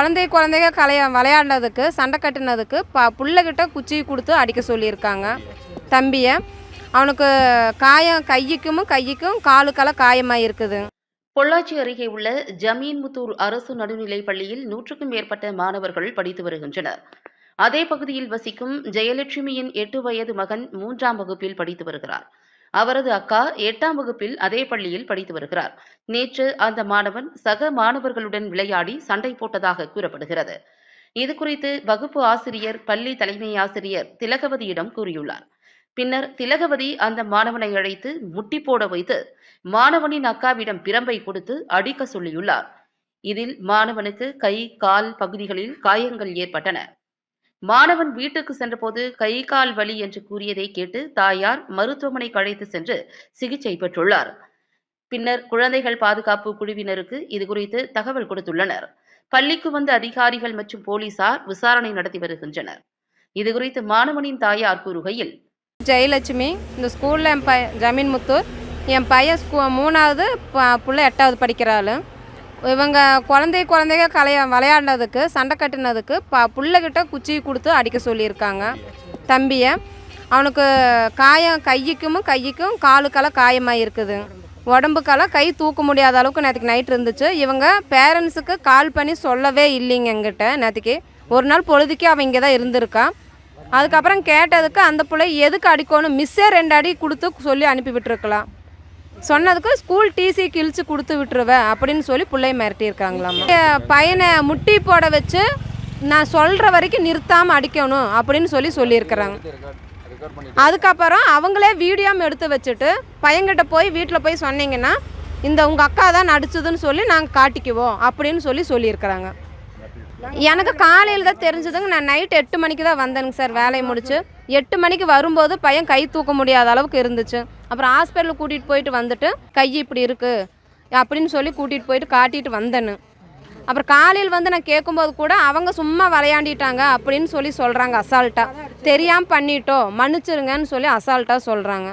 குழந்தை குழந்தைங்க கலைய விளையாடினதுக்கு சண்டை கட்டினதுக்கு ப பிள்ளைகிட்ட குச்சி கொடுத்து அடிக்க சொல்லியிருக்காங்க. தம்பியை அவனுக்கு காயம் கைக்கும் கைக்கும் காலுக்கெல்லாம் காயமாக இருக்குது. பொள்ளாச்சி அருகே உள்ள ஜமீன்முத்தூர் அரசு நடுநிலைப் பள்ளியில் நூற்றுக்கும் மேற்பட்ட மாணவர்கள் படித்து வருகின்றனர். அதே பகுதியில் வசிக்கும் ஜெயலட்சுமியின் எட்டு வயது மகன் மூன்றாம் வகுப்பில் படித்து வருகிறார். அவரது அக்கா எட்டாம் வகுப்பில் அதே பள்ளியில் படித்து வருகிறார். நேற்று அந்த மாணவன் சக மாணவர்களுடன் விளையாடி சண்டை போட்டதாக கூறப்படுகிறது. இது குறித்து வகுப்பு ஆசிரியர் பள்ளி தலைமை ஆசிரியர் திலகவதியிடம் கூறியுள்ளார். பின்னர் திலகவதி அந்த மாணவனை அழைத்து முட்டி போட வைத்து மாணவனின் அக்காவிடம் பிரம்பை கொடுத்து அடிக்க சொல்லியுள்ளார். இதில் மாணவனுக்கு கை கால் பகுதிகளில் காயங்கள் ஏற்பட்டன. மாணவன் வீட்டுக்கு சென்றபோது கை கால் வலி என்று கூறியதை கேட்டு தாயார் மருத்துவமனைக்கு அழைத்து சென்று சிகிச்சை பெற்றுள்ளார். பின்னர் குழந்தைகள் பாதுகாப்பு குழுவினருக்கு இதுகுறித்து தகவல் கொடுத்துள்ளனர். பள்ளிக்கு வந்த அதிகாரிகள் மற்றும் போலீசார் விசாரணை நடத்தி வருகின்றனர். இதுகுறித்து மாணவனின் தாயார் கூறுகையில் ஜெயலட்சுமி இந்த ஸ்கூலில் என் பையன் ஜமீன் முத்தூர் என் பையன் ஸ்கூ மூணாவது பிள்ளை எட்டாவது படிக்கிறாள் இவங்க குழந்தை குழந்தைங்க கலைய விளையாடினதுக்கு சண்டை கட்டினதுக்கு ப பிள்ளைகிட்ட குச்சி கொடுத்து அடிக்க சொல்லியிருக்காங்க. தம்பியை. அவனுக்கு காயம் கைக்கும் கைக்கும் காலுக்கெல்லாம் காயமாக இருக்குது உடம்புக்கெல்லாம் கை தூக்க முடியாத அளவுக்கு நேற்றுக்கு நைட் இருந்துச்சு. இவங்க பேரண்ட்ஸுக்கு கால் பண்ணி சொல்லவே இல்லைங்க எங்கிட்ட நேற்றுக்கு ஒரு நாள் பொழுதுக்கே அவன் இங்கே தான் இருந்திருக்கான் அதுக்கப்புறம் கேட்டதுக்கு அந்த பிள்ளை எதுக்கு அடிக்கணும் மிஸ்ஸே ரெண்டு அடி கொடுத்து சொல்லி அனுப்பி விட்டுருக்கலாம். சொன்னதுக்கு ஸ்கூல் டிசி கிழிச்சு கொடுத்து விட்டுருவேன் அப்படின்னு சொல்லி பிள்ளைய மிரட்டியிருக்காங்களாம். பையனை முட்டி போட வச்சு நான் சொல்கிற வரைக்கும் நிறுத்தாமல் அடிக்கணும் அப்படின்னு சொல்லி சொல்லியிருக்கிறாங்க. அதுக்கப்புறம் அவங்களே வீடியோ எடுத்து வச்சுட்டு பையன்கிட்ட போய் வீட்டில் போய் சொன்னீங்கன்னா இந்த உங்கள் அக்கா தான் நடிச்சதுன்னு சொல்லி நாங்கள் காட்டிக்குவோம் அப்படின்னு சொல்லி சொல்லியிருக்கிறாங்க. எனக்கு காலையில் தான் தெரிஞ்சதுங்க. நான் நைட் எட்டு மணிக்கு தான் வந்தேனுங்க சார் வேலையை முடிச்சு. எட்டு மணிக்கு வரும்போது பையன் கை தூக்க முடியாத அளவுக்கு இருந்துச்சு. அப்புறம் ஹாஸ்பிட்டலுக்கு கூட்டிகிட்டு போயிட்டு வந்துட்டு கை இப்படி இருக்குது அப்படின்னு சொல்லி கூட்டிகிட்டு போயிட்டு காட்டிட்டு வந்தேன்னு. அப்புறம் காலையில் வந்து நான் கேட்கும்போது கூட அவங்க சும்மா விளையாண்டிட்டாங்க அப்படின்னு சொல்லி சொல்கிறாங்க அசால்ட்டாக தெரியாமல் பண்ணிட்டோம் மன்னிச்சிருங்கன்னு சொல்லி அசால்ட்டாக சொல்கிறாங்க